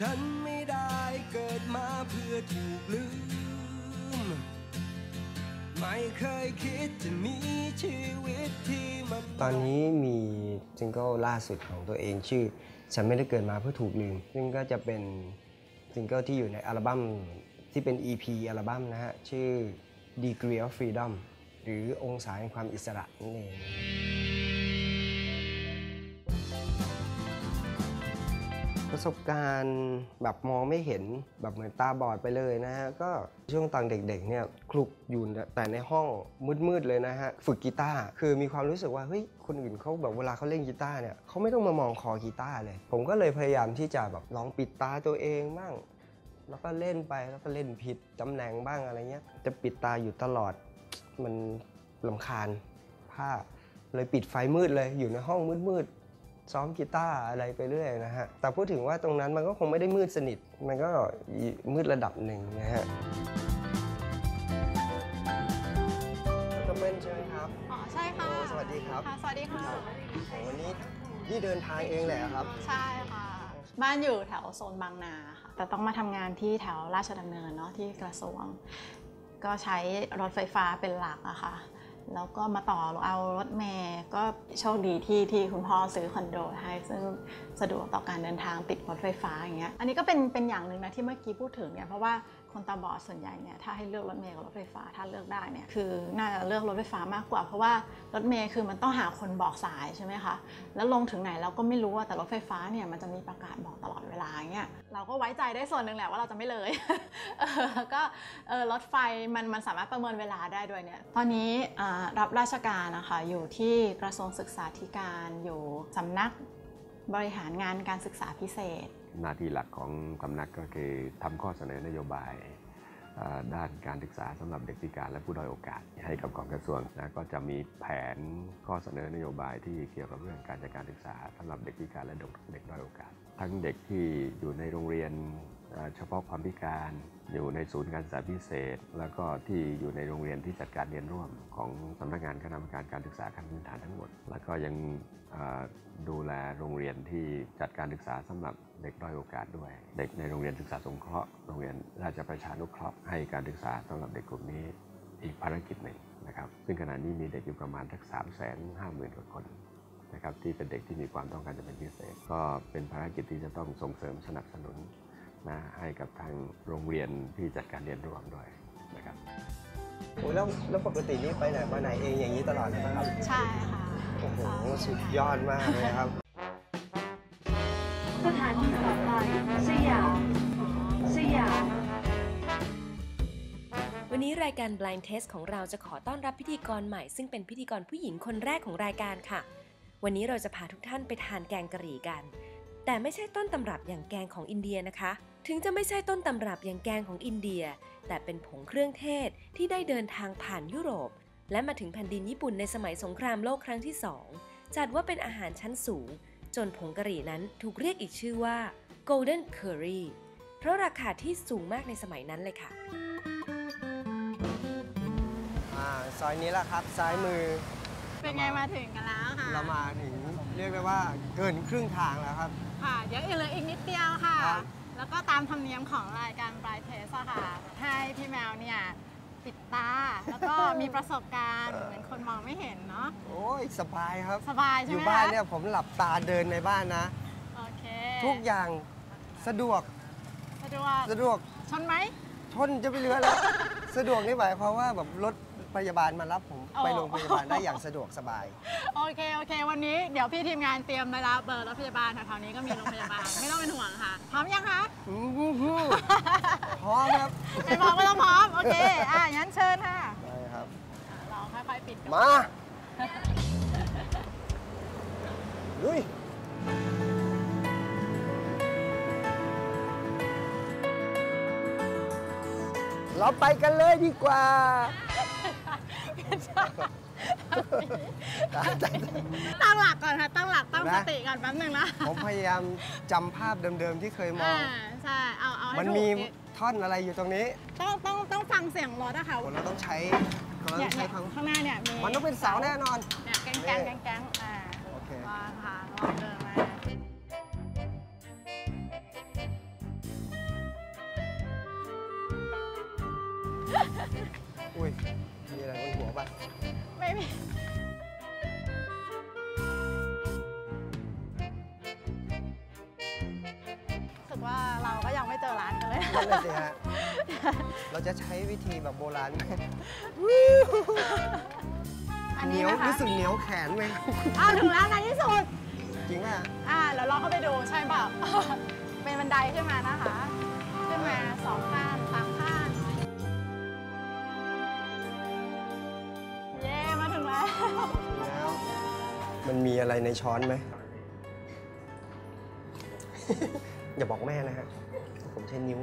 ฉันไม่ได้เกิดมาเพื่อถูกลืม ไม่เคยคิดจะมีชีวิตที่มันตอนนี้มีซิงเกิลล่าสุดของตัวเองชื่อ ฉันไม่ได้เกิดมาเพื่อถูกลืม ซึ่งก็จะเป็นซิงเกิลที่อยู่ในอัลบั้มที่เป็น EP อัลบั้มนะฮะ ชื่อ Degree of Freedom หรือองศาแห่งความอิสระนั่นเอง ประสบการณ์แบบมองไม่เห็นแบบเหมือนตาบอดไปเลยนะฮะ ก็ช่วงตอนเด็กๆเนี่ยคลุกอยู่แต่ในห้องมืดๆเลยนะฮะ ฝึกกีตาร์คือมีความรู้สึกว่าเฮ้ยคนอื่นเขาแบบเวลาเขาเล่นกีตาร์เนี่ยเขาไม่ต้องมามองคอกีตาร์เลย ผมก็เลยพยายามที่จะแบบลองปิดตาตัวเองบ้างแล้วก็เล่นไปแล้วก็เล่นผิดตำแหน่งบ้างอะไรเงี้ย จะปิดตาอยู่ตลอด มันลำคาญผ้าเลยปิดไฟมืดเลยอยู่ในห้องมืดๆ ซ้อมกีตาร์อะไรไปเรื่อยนะฮะ แต่พูดถึงว่าตรงนั้นมันก็คงไม่ได้มืดสนิท มันก็มืดระดับหนึ่งนะฮะก็เป็นใช่ไหมครับ อ๋อ ใช่ค่ะโอ้สวัสดีครับค่ะสวัสดีค่ะโอ้วันนี้นี่เดินทางเองเลยเหรอครับ ใช่ค่ะ บ้านอยู่แถวโซนบางนาค่ะ แต่ต้องมาทำงานที่แถวราชดำเนินเนาะที่กระทรวง ก็ใช้รถไฟฟ้าเป็นหลักอะค่ะ แล้วก็มาต่อเอารถเมย์ก็โชคดีที่ที่คุณพ่อซื้อคอนโดให้ซึ่งสะดวกต่อการเดินทางติดรถไฟฟ้าอย่างเงี้ยอันนี้ก็เป็นเป็นอย่างหนึ่งนะที่เมื่อกี้พูดถึงเนี่ยเพราะว่า คนตาบอดส่วนใหญ่เนี่ยถ้าให้เลือกรถเมย์กับรถไฟฟ้าถ้าเลือกได้เนี่ยคือน่าจะเลือกรถไฟฟ้ามากกว่า เพราะว่ารถเมย์คือมันต้องหาคนบอกสายใช่ไหมคะแล้วลงถึงไหนเราก็ไม่รู้ว่าแต่รถไฟฟ้าเนี่ยมันจะมีประกาศบอกตลอดเวลาเงี้ยเราก็ไว้ใจได้ส่วนหนึ่งแหละว่าเราจะไม่เลยก็รถไฟมันมันสามารถประเมินเวลาได้ด้วยเนี่ยตอนนี้รับราชการนะคะอยู่ที่กระทรวงศึกษาธิการอยู่สำนักบริหารงานการศึกษาพิเศษ หน้าที่หลักของสำนักก็คือทำข้อเสนอนโยบายด้านการศึกษาสำหรับเด็กพิการและผู้ด้อยโอกาส ให้กับกองกระทรวงนะก็จะมีแผนข้อเสนอนโยบายที่เกี่ยวกับเรื่องการจัดการศึกษาสำหรับเด็กพิการและเด็กด้อยโอกาส ทั้งเด็กที่อยู่ในโรงเรียน เฉพาะความพิการอยู่ในศูนย์การศึกษาพิเศษ แล้วก็ที่อยู่ในโรงเรียนที่จัดการเรียนร่วมของสำนักงานคณะกรรมการการศึกษาขั้นพื้นฐานทั้งหมด แล้วก็ยังดูแลโรงเรียนที่จัดการศึกษาสำหรับเด็กด้อยโอกาสด้วย เด็กในโรงเรียนศึกษาสงเคราะห์โรงเรียนราชประชานุเคราะห์ให้การศึกษาสำหรับเด็กกลุ่มนี้อีกภารกิจหนึ่งนะครับซึ่งขณะนี้มีเด็กอยู่ประมาณสักสามแสนห้าหมื่นกว่าคนนะครับที่เป็นเด็กที่มีความต้องการจะเป็นพิเศษ ก็เป็นภารกิจที่จะต้องส่งเสริมสนับสนุน นะให้กับทางโรงเรียนที่จัดการเรียนร่วมด้วยนะครับโอ้ยแล้วแล้วปกตินี่ไปไหนมาไหนเองอย่างนี้ตลอดเลยไหมครับ ใช่ค่ะโอ้โหสุดยอดมากเลยครับ สถานีต่อไปสยามสยามวันนี้รายการ Blind Test ของเราจะขอต้อนรับพิธีกรใหม่ ซึ่งเป็นพิธีกรผู้หญิงคนแรกของรายการค่ะ วันนี้เราจะพาทุกท่านไปทานแกงกะหรี่กัน แต่ไม่ใช่ต้นตำรับอย่างแกงของอินเดียนะคะ ถึงจะไม่ใช่ต้นตำรับอย่างแกงของอินเดีย แต่เป็นผงเครื่องเทศที่ได้เดินทางผ่านยุโรป และมาถึงแผ่นดินญี่ปุ่นในสมัยสงครามโลกครั้งที่สองจัดว่าเป็นอาหารชั้นสูง จนผงกะหรี่นั้นถูกเรียกอีกชื่อว่า Golden Curry เพราะราคาที่สูงมากในสมัยนั้นเลยค่ะอ่าซอยนี้แหละครับซ้ายมือ เป็นไงมาถึงกันแล้วค่ะ เรามาถึงเรียกได้ว่าเกินครึ่งทางแล้วครับ ค่ะ เดี๋ยวอีกเหลืออีกนิดเดียวค่ะครับ แล้วก็ตามธรรมเนียมของรายการปลายเทสอะค่ะ ให้พี่แมวเนี่ยปิดตา แล้วก็มีประสบการณ์เหมือนคนมองไม่เห็นเนาะ โอ้ยสบายครับ สบายอใช่ไหมยู่คะบ้านเนี่ยผมหลับตาเดินในบ้านนะ โอเค ทุกอย่างสะดวก สะดวก สะดวก ชนไหม ชนจะไปเหลือแล้ว สะดวกนี่หมายความว่าแบบรถพยาบาลมารับผมอ๋อ ไปโรงพยาบาลได้อย่างสะดวกสบาย โอเค โอเค วันนี้เดี๋ยวพี่ทีมงานเตรียมไปรับเบอร์รถพยาบาลแถวๆนี้ก็มีโรงพยาบาล ไม่ต้องเป็นห่วงค่ะ พร้อมยังคะอื้อหือพร้อมครับไม่พร้อมก็ต้องพร้อม โอเค อะงั้นเชิญค่ะได้ครับลองค่อยๆปิดก่อนมาลุยเราไปกันเลยดีกว่า ตั้งหลักก่อนค่ะ ตั้งหลักตั้งนะสติก่อนแป๊บหนึงนะ ผมพยายามจำภาพเดิมๆที่เคยมออ่างใช่ เอาเอาให้มันถูกมีนี่ท่อนอะไรอยู่ตรงนี้ ต้องต้องต้องฟังเสียงรถอะค่ะผมเราต้องใช้เราเนี่ต้ยองใช้เนี่ยทางข้างหน้าเนี่ยมีมันต้องเป็นเสาแน่นอนเนี่ยแก๊งแก๊งแก๊งแก๊งอ่าโอเควางค่ะ องเดินมาอุ้ย มีอะไรบนหัวป่ะ ไม่มี รู้สึกว่าเราก็ยังไม่เจอร้านกันเลย นั่นเลยสิฮะ เราจะใช้วิธีแบบโบราณไหมอันเหนี้นียวนะคะรู้สึกเหนียวแขนไหมครับอ้าวถึงแล้วในที่สุด จริงป่ะ อ่าเดี๋ยวเราเข้าไปดูใช่เปล่า เป็นบันไดขึ้นมานะคะ ขึ้นมาส มันมีอะไรในช้อนไหม อย่าบอกแม่นะฮะ ผมใช้นิ้ว